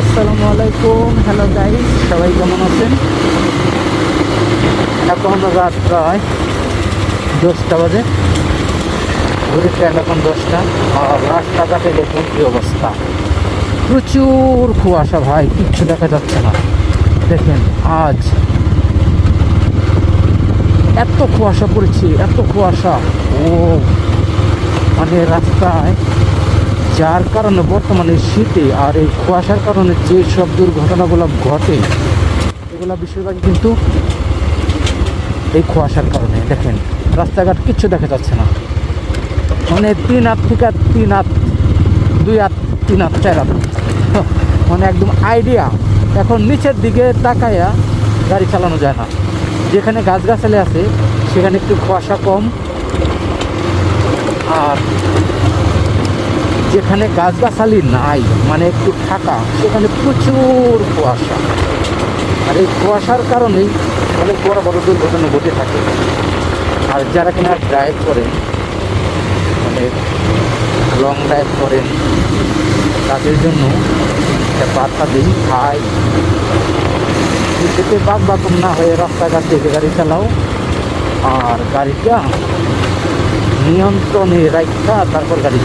আসসালামু আলাইকুম hello guys সবাই কেমন আছেন? এখন রাত প্রায় দশটা বাজে। এখন দশটা। আর রাস্তাঘাটে দেখুন কি অবস্থা। প্রচুর কুয়াশা ভাই, কিচ্ছু দেখা যাচ্ছে না। দেখেন, আজ এত কুয়াশা পড়েছে, এত কুয়াশা। ও মানে রাস্তায় যার কারণে বর্তমানে শীতে আর এই কুয়াশার কারণে যে সব দুর্ঘটনাগুলো ঘটে, এগুলো বেশিরভাগ কিন্তু এই কুয়াশার কারণে। দেখেন, রাস্তাঘাট কিচ্ছু দেখা যাচ্ছে না। মানে তিন হাত থেকে তিন হাত, দুই হাত, তিন হাত, চার হাত। মানে একদম আইডিয়া এখন নিচের দিকে তাকায়া গাড়ি চালানো যায় না। যেখানে গাছগাছালি আছে, সেখানে একটু কুয়াশা কম। আর যেখানে গাছগাছালি নাই মানে একটু ফাঁকা, সেখানে প্রচুর কুয়াশা। আর এই কুয়াশার কারণেই অনেক বড় বড় দুর্ঘটনা ঘটে থাকে। আর যারা কিনা ড্রাইভ করেন মানে লং ড্রাইভ করেন, তাদের জন্য একটা বার্তা দিই, ভাই যেতে বাক বাকম না হয়ে রাস্তাঘাট থেকে গাড়ি চালাও, আর গাড়িটা নিয়ন্ত্রণে রাখা তারপর গাড়ি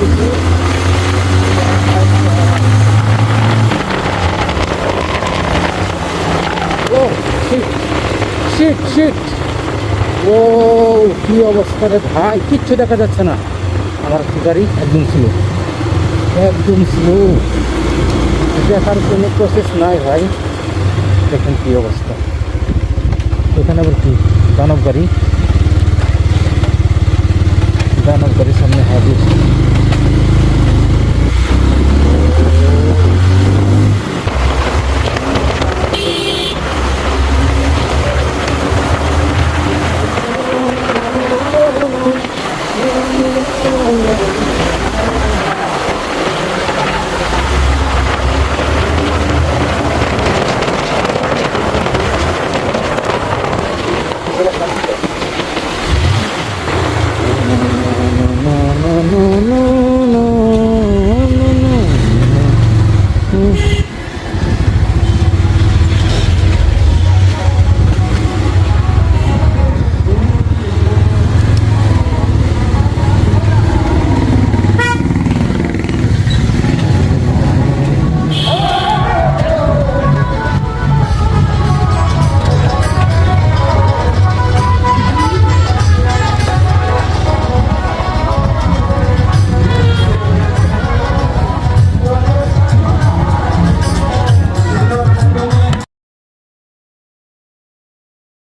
গেছি oh shit shit shit oh, কি অবস্থা রে ভাই, কিচ্ছু দেখা যাচ্ছে না। আমার গাড়ি একদম স্লো একদম স্লো দেখার কোনো প্রসেস নাই ভাই। দেখেন কি অবস্থা। এখানে আবার কি দানব গাড়ি দানব গাড়ির সামনে হাজির